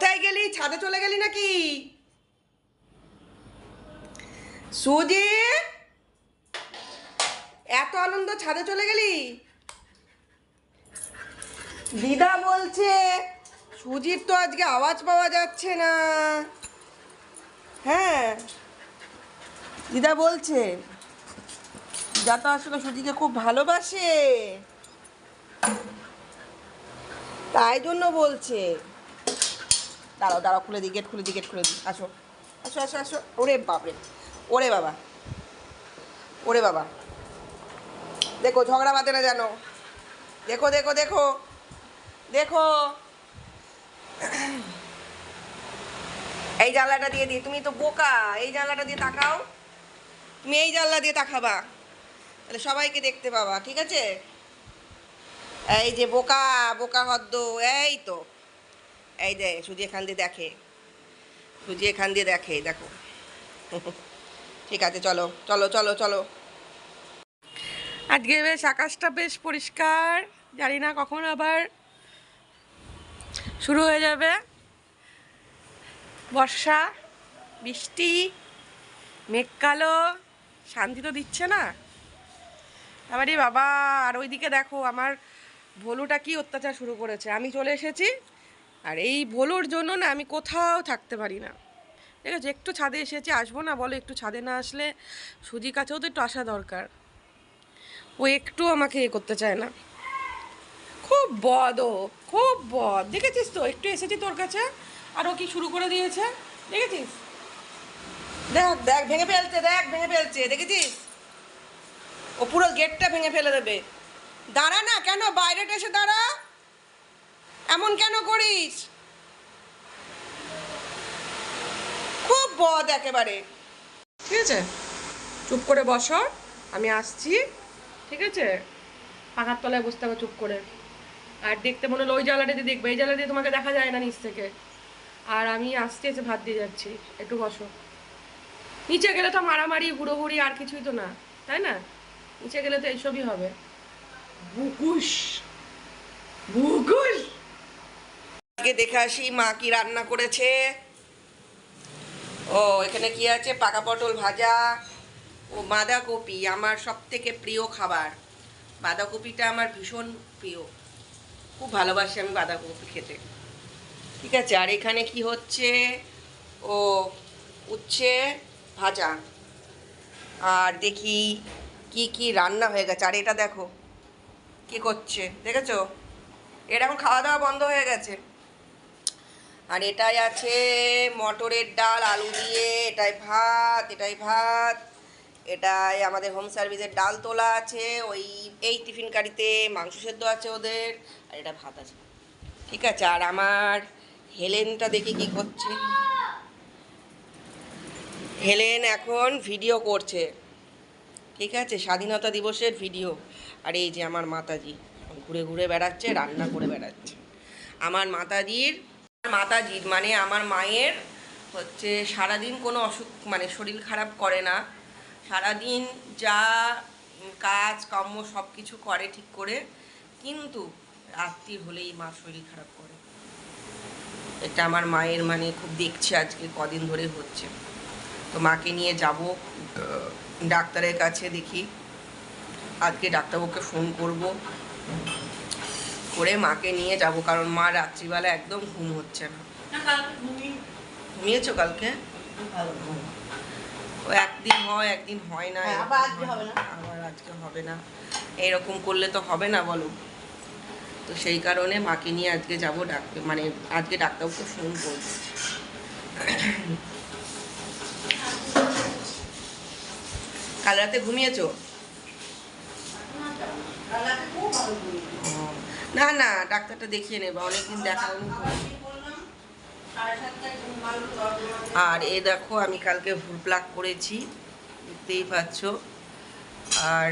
কোথায় গেলি? ছাদে চলে গেলি নাকি? সুজি এত আনন্দ, ছাদে চলে গেলি? দিদা বলছে, সুজির তো আজকে আওয়াজ পাওয়া যাচ্ছে না। হ্যাঁ দিদা বলছে, দিদা তো আসলে সুজিকে খুব ভালোবাসে। তাই জন্য বলছে। দাঁড়াও দাঁড়াও, খুলে দিই গেট খুলে দিই গেট খুলে দিই। আসো আসো আসো আসো। ওরে বাপরে। ওরে বাবা। ওরে বাবা। দেখো, ঝগড়া বাঁধে না জানো। দেখো দেখো দেখো। দেখো। এই জানলাটা দিয়ে দিই। তুমি তো বোকা। এই জানলাটা দিয়ে তাকাও। তুমি এই জানলা দিয়ে তাকাবা। তাহলে সবাইকে দেখতে পাবা, ঠিক আছে? এই যে বোকা বোকা হদ্দ, এই তো। এই যে সুজি এখান দিয়ে দেখে। সুজি এখান দিয়ে দেখে, দেখো। ঠিক আছে, চলো চলো চলো চলো। আজকে বেশ আকাশটা বেশ পরিষ্কার। জানি না কখন আবার শুরু হয়ে যাবে। বর্ষা, বৃষ্টি, মেঘ কালো, শান্তি তো দিচ্ছে না। আবারই বাবা, আর ওইদিকে দেখো, আমার ভলুটা কি অত্যাচার শুরু করেছে। আমি চলে এসেছি আর এই ভোলোর জন্য না আমি কোথাও থাকতে পারি না। ঠিক আছে, একটু ছাদে এসেছি, আসব না, বলো একটু ছাদে না আসলে সুজি কাছেও তো একটু আসা দরকার। ও একটু আমাকে এ করতে চায় না। খুব বদ ও, খুব বদ। দেখেছিস তো, একটু এসেছি তোর কাছে, আর ও কি শুরু করে দিয়েছে? দেখেছিস? দেখ দেখ, ভেঙে ফেলছে, দেখ, ভেঙে ফেলছে, দেখেছিস? ও পুরো গেটটা ভেঙে ফেলে দেবে। দাঁড়া না, কেন? বাইরেটা এসে দাঁড়া। এমন কেন করিস? খুব বদ একেবারে। ঠিক আছে? চুপ করে বসো আমি আসছি। ঠিক আছে? পাখার তলায় বসতে হবে চুপ করে। আর দেখতে মনে হলো ওই জ্বালাটা দিয়ে দেখবে। এই দিয়ে তোমাকে দেখা যায় না নিচ থেকে। আর আমি আসতে এসে ভাত দিয়ে যাচ্ছি। একটু বসো। নিচে গেলে তো মারামারি, হুড়োহুড়ি, আর কিছুই তো না। তাই না? নিচে গেলে তো এইসবই হবে। বুকুশ বুকুশ আগে দেখে আসি মা কি রান্না করেছে। ও, এখানে কি আছে? পাকা পটল ভাজা ও বাঁধাকপি, আমার সব থেকে প্রিয় খাবার। বাঁধাকপিটা আমার ভীষণ প্রিয়। খুব ভালোবাসি আমি বাঁধাকপি খেতে। ঠিক আছে, আর এখানে কি হচ্ছে? ও, উচ্ছে ভাজা। আর দেখি কি কি রান্না হয়ে গেছে। আর এটা দেখো, কি করছে? দেখেছ? এটা এখন খাওয়া দাওয়া বন্ধ হয়ে গেছে। আর এটাই আছে মটরের ডাল, আলু দিয়ে, এটাই ভাত এটাই ভাত। এটাই আমাদের হোম সার্ভিসের ডাল তোলা আছে, ওই, এই টিফিন কারিতে মাংস সেদ্ধ আছে ওদের, আর এটা ভাত আছে। ঠিক আছে, আর আমার হেলেনটা দেখি কি করছে। হেলেন এখন ভিডিও করছে। ঠিক আছে, স্বাধীনতা দিবসের ভিডিও আর এই যে আমার মাতাজি, ঘুরে ঘুরে বেড়াচ্ছে, রান্না করে বেড়াচ্ছে। আমার মাতাজির মাতাজির মানে আমার মায়ের হচ্ছে সারাদিন কোনো অসুখ মানে শরীর খারাপ করে না। সারাদিন যা কাজ, কর্ম সব কিছু করে ঠিক করে, কিন্তু রাত্রি হলেই মা শরীর খারাপ করে। এটা আমার মায়ের মানে খুব দেখছি আজকে কদিন ধরে হচ্ছে। তো মাকে নিয়ে যাব ডাক্তারের কাছে দেখি। আজকে ডাক্তারবাবুকে ফোন করব। করে মাকে নিয়ে যাব কারণ মা রাত্রিবেলা একদম ঘুম হচ্ছে না। ঘুমিয়েছো কালকে? ও একদিন হয় একদিন হয় না হ্যাঁ, আবার আজকে হবে না। এরকম করলে তো হবে না বলো। তো সেই কারণে মাকে নিয়ে আজকে যাব ডাক্তার মানে আজকে ডাক্তারবাবুকে ফোন করব কাল রাতে ঘুমিয়েছো। ও, না না, ডাক্তারটা দেখিয়ে নেবা, অনেকদিন দেখা আর এ দেখো, আমি কালকে ভুল প্লাক করেছি, দেখতেই পাচ্ছ। আর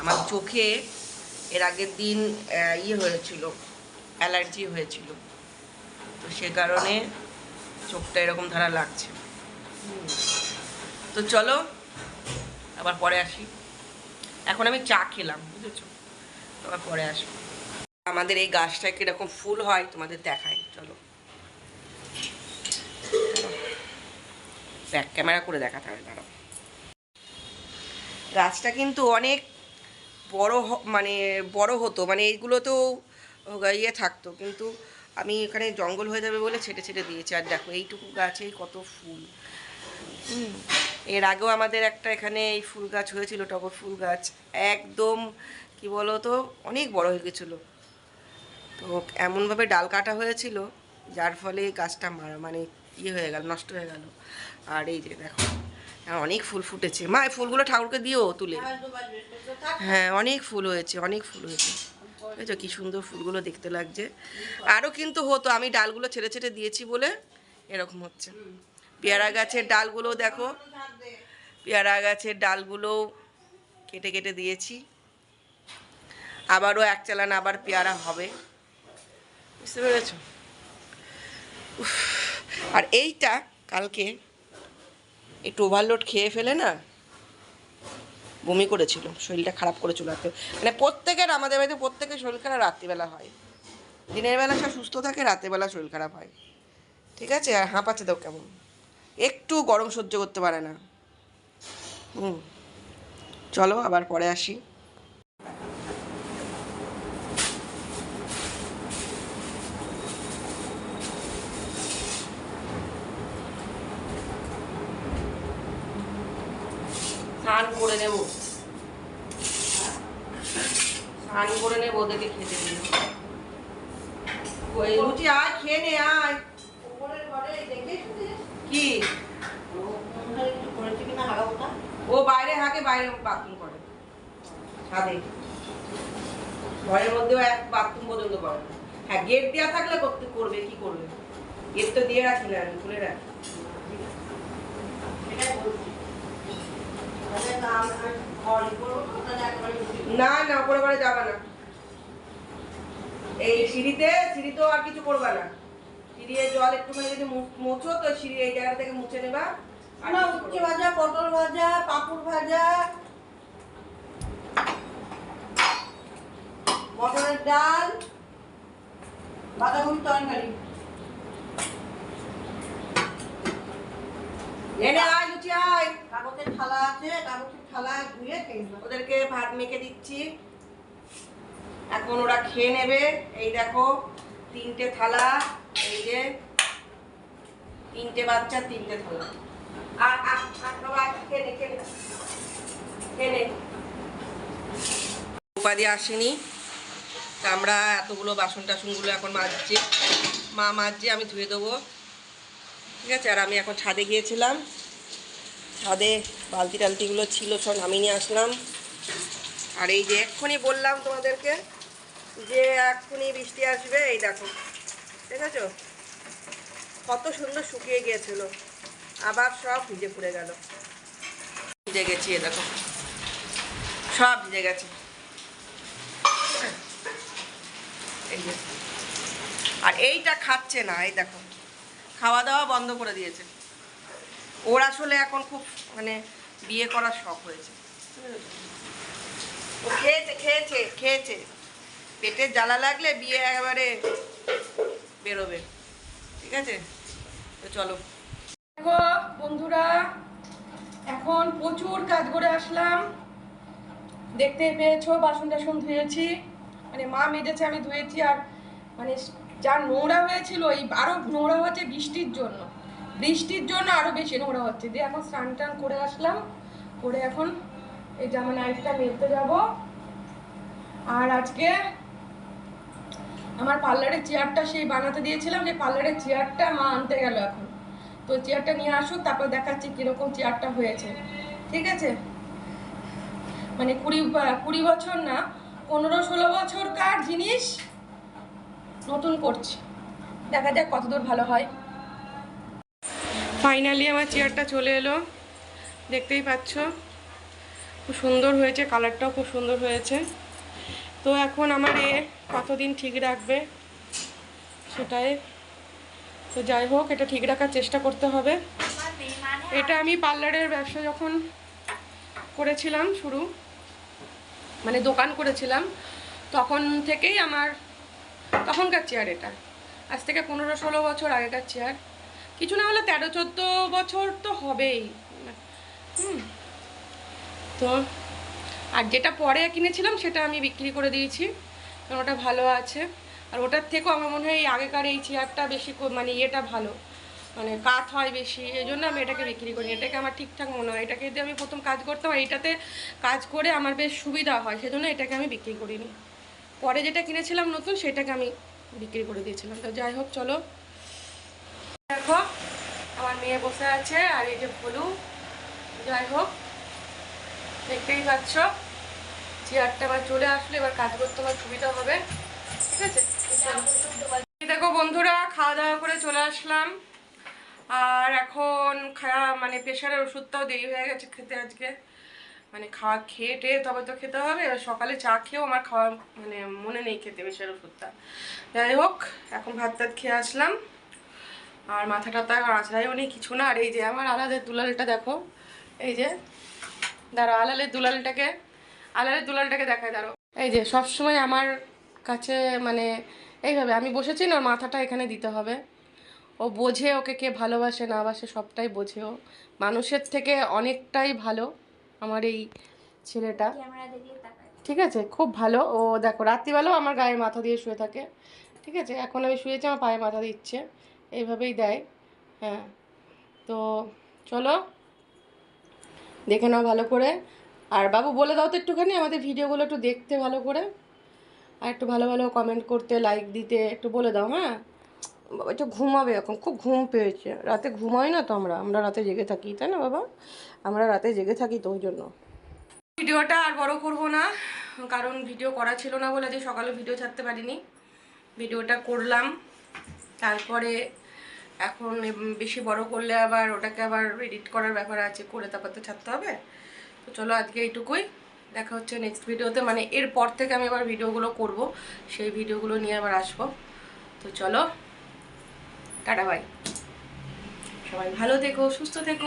আমার চোখে এর আগের দিন ইয়ে হয়েছিল, অ্যালার্জি হয়েছিল। তো সে কারণে চোখটা এরকম ধারা লাগছে। তো চলো, আবার পরে আসি। এখন আমি চা খেলাম, বুঝেছ? তোমার পরে আসব। আমাদের এই গাছটা কীরকম ফুল হয় তোমাদের দেখাই, চলো। ব্যাক ক্যামেরা করে দেখাতে হবে, দাঁড়াও। গাছটা কিন্তু অনেক বড় মানে বড় হতো মানে এইগুলো তো ইয়ে থাকতো, কিন্তু আমি এখানে জঙ্গল হয়ে যাবে বলে ছেটে ছেটে দিয়েছি, আর দেখো এইটুকু গাছেই কত ফুল। হুম। এর আগেও আমাদের একটা এখানে এই ফুল গাছ হয়েছিল, টগর ফুল গাছ। একদম, কি বলো তো অনেক বড় হয়ে গেছিল। তো এমনভাবে ডাল কাটা হয়েছিল, যার ফলে গাছটা মারা মানে ইয়ে হয়ে গেল, নষ্ট হয়ে গেল। আর এই যে দেখো অনেক ফুল ফুটেছে। মা, এই ফুলগুলো ঠাকুরকে দিও তুলে। হ্যাঁ অনেক ফুল হয়েছে, অনেক ফুল হয়েছে। বুঝেছ, কি সুন্দর ফুলগুলো দেখতে লাগছে। আরও কিন্তু হতো, আমি ডালগুলো ছেড়ে ছেড়ে দিয়েছি বলে এরকম হচ্ছে। পেয়ারা গাছের ডালগুলো দেখো। পেয়ারা গাছের ডালগুলো কেটে কেটে দিয়েছি। আবারও এক চালান আবার পেয়ারা হবে। বুঝতে পেরেছ? আর এইটা কালকে একটু ওভারলোড খেয়ে ফেলে না? বমি করেছিল, শরীরটা খারাপ করেছিল রাতে মানে প্রত্যেকের, আমাদের বাড়িতে প্রত্যেকের শরীর খারাপ রাত্রিবেলা হয়। দিনের বেলা সব সুস্থ থাকে, রাতেরবেলা শরীর খারাপ হয়। ঠিক আছে? আর হাঁপাচ্ছে দাও কেমন? একটু গরম সহ্য করতে পারে না। হুম। চলো, আবার পরে আসি। স্নান করে নেব। স্নান করে নেব, ওদেরকে খেতে দিই লুচি আয়, খেয়ে নে, আয়। কি? ও বাইরে হাঁকে বাইরে বাথরুম করে। ছাদে। ঘরের মধ্যেও এক বাথরুম পর্যন্ত করে। হ্যাঁ গেট দেওয়া থাকলে করতে, করবে, কি করবে? গেট তো দিয়ে রাখি না আমি খুলে রাখি। না না ওপরে যাবা না। এই সিঁড়িতে, সিঁড়িতেও আর কিছু করবা না। সিঁড়িয়ে জল একটুখানি যদি মোছো তো সিঁড়ি এই জায়গা থেকে মুছে নেবা। না উচ্ছে ভাজা পটল ভাজা পাঁপড় ভাজা। মটরের ডাল বাঁধাকপি তরকারি। এনে আয় লুচি আয়। কাগজের থালা আছে কাগজের থালা ধুয়ে খেয়ে ওদেরকে ভাত মেখে দিচ্ছি। এখন ওরা খেয়ে নেবে। এই দেখো তিনটে থালা। এই যে তিনটে বাচ্চা, তিনটে থালা আর উপাধি আসেনি। তা আমরা এতগুলো বাসন টাসনগুলো এখন মাজছি। মা মাজছে, আমি ধুয়ে দেবো। ঠিক আছে? আর আমি এখন ছাদে গিয়েছিলাম। ছাদে বালতি টালতিগুলো ছিল, সব নামিয়ে নিয়ে আসলাম। আর এই যে এক্ষুনি বললাম তোমাদেরকে যে এক্ষুনি বৃষ্টি আসবে, এই দেখো। আছে কত সুন্দর শুকিয়ে গিয়েছিল। আবার সব ভিজে পুড়ে গেল। ভিজে গেছি দেখো। সব ভিজে গেছে। এই আর এইটা খাচ্ছে না, এই দেখো। খাওয়া দাওয়া বন্ধ করে দিয়েছে। ওর আসলে এখন খুব মানে বিয়ে করার শখ হয়েছে। ও খেয়েছে খেয়েছে খেয়েছে। পেটে জ্বালা লাগলে বিয়ে একেবারে বেরোবে। ঠিক আছে? তো চলো। দেখো বন্ধুরা, এখন প্রচুর কাজ করে আসলাম। দেখতে পেয়েছ, বাসন টাসন ধুয়েছি। মানে মা মেজেছে, আমি ধুয়েছি। আর মানে যা নোংরা হয়েছিল, এই আরও নোংরা হচ্ছে বৃষ্টির জন্য। বৃষ্টির জন্য আরও বেশি নোংরা হচ্ছে। দিয়ে এখন স্নান টান করে আসলাম। করে এখন এই জামা নাইটটা মেলতে যাব। আর আজকে আমার পার্লারের চেয়ারটা সেই বানাতে দিয়েছিলাম, যে পার্লারের চেয়ারটা মা আনতে গেল এখন। তো চেয়ারটা নিয়ে আসুক তারপর দেখাচ্ছি কীরকম চেয়ারটা হয়েছে। ঠিক আছে? মানে কুড়ি কুড়ি বছর না, পনেরো, ষোলো বছরকার জিনিস নতুন করছি। দেখা যাক কতদূর ভালো হয়। ফাইনালি আমার চেয়ারটা চলে এলো। দেখতেই পাচ্ছ, খুব সুন্দর হয়েছে কালারটাও খুব সুন্দর হয়েছে। তো এখন আমার এ কতদিন ঠিক রাখবে সেটাই। তো যাই হোক, এটা ঠিক রাখার চেষ্টা করতে হবে। এটা আমি পার্লারের ব্যবসা যখন করেছিলাম শুরু মানে দোকান করেছিলাম, তখন থেকেই আমার তখনকার চেয়ার এটা। আজ থেকে পনেরো ষোলো বছর আগেকার চেয়ার কিছু না হলে তেরো, চোদ্দ বছর তো হবেই। হুম। তো আর যেটা পরে কিনেছিলাম, সেটা আমি বিক্রি করে দিয়েছি। কারণ ওটা ভালো আছে। আর ওটার থেকেও আমার মনে হয় এই আগেকার এই চেয়ারটা বেশি মানে ইয়েটা ভালো। মানে কাঠ হয় বেশি, এই জন্য আমি এটাকে বিক্রি করি এটাকে আমার ঠিকঠাক মনে হয়। এটাকে দিয়ে আমি প্রথম কাজ করতাম, আর এইটাতে কাজ করে আমার বেশ সুবিধা হয়, সেজন্য এটাকে আমি বিক্রি করিনি। পরে যেটা কিনেছিলাম নতুন, সেটাকে আমি বিক্রি করে দিয়েছিলাম। তো যাই হোক, চলো। দেখো, আমার মেয়ে বসে আছে, আর এই যে ভলু। যাই হোক, দেখতেই পাচ্ছ। চেয়ারটা আবার চলে আসলে, এবার কাজ করতে আমার সুবিধা হবে। ঠিক আছে? দেখো বন্ধুরা, খাওয়া দাওয়া করে চলে আসলাম। আর এখন খাওয়া মানে প্রেশারের ওষুধটাও দেরি হয়ে গেছে খেতে আজকে। মানে খাওয়া খেয়ে টেয়ে তবে তো খেতে হবে। সকালে চা খেয়েও আমার খাওয়া মানে মনে নেই খেতে প্রেশারের ওষুধটা। যাই হোক, এখন ভাত টাত খেয়ে আসলাম। আর মাথা টাথা আঁচড়াইও নেই, কিছু না। আর এই যে আমার আলাদের দুলালটা দেখো। এই যে দাঁড়া আলালের দুলালটাকে আলালের দুলালটাকে দেখায় দাঁড়ো এই যে, সবসময় আমার কাছে মানে এইভাবে, আমি বসেছি না, ওর মাথাটা এখানে দিতে হবে। ও বোঝে ওকে কে ভালোবাসে, না বাসে, সবটাই বোঝে ও। মানুষের থেকে অনেকটাই ভালো আমার এই ছেলেটা। ঠিক আছে? খুব ভালো। ও, দেখো, রাত্রিবেলাও আমার গায়ে মাথা দিয়ে শুয়ে থাকে। ঠিক আছে? এখন আমি শুয়েছি, আমার পায়ে মাথা দিচ্ছে। এইভাবেই দেয়। হ্যাঁ। তো, চলো। দেখে নাও ভালো করে। আর বাবু বলে দাও তো একটুখানি আমাদের ভিডিওগুলো একটু দেখতে ভালো করে। আর একটু ভালো ভালো কমেন্ট করতে লাইক দিতে, একটু বলে দাও হ্যাঁ? একটু ঘুমাবে এখন, খুব ঘুম পেয়েছে। রাতে ঘুমাই না তো আমরা আমরা রাতে জেগে থাকি, তাই না বাবা? আমরা রাতে জেগে থাকি তো ওই জন্য। ভিডিওটা আর বড় করব না, কারণ ভিডিও করা ছিল না বলে আজকে সকালে ভিডিও ছাড়তে পারিনি। ভিডিওটা করলাম, তারপরে এখন বেশি বড় করলে আবার ওটাকে আবার এডিট করার ব্যাপার আছে, করে তারপর তো ছাড়তে হবে। তো চলো আজকে এইটুকুই। দেখা হচ্ছে নেক্সট ভিডিওতে মানে এরপর থেকে আমি আবার ভিডিওগুলো করব। সেই ভিডিওগুলো নিয়ে আবার আসব। তো চলো, টাটা বাই সবাই ভালো থেকো, সুস্থ থেকো।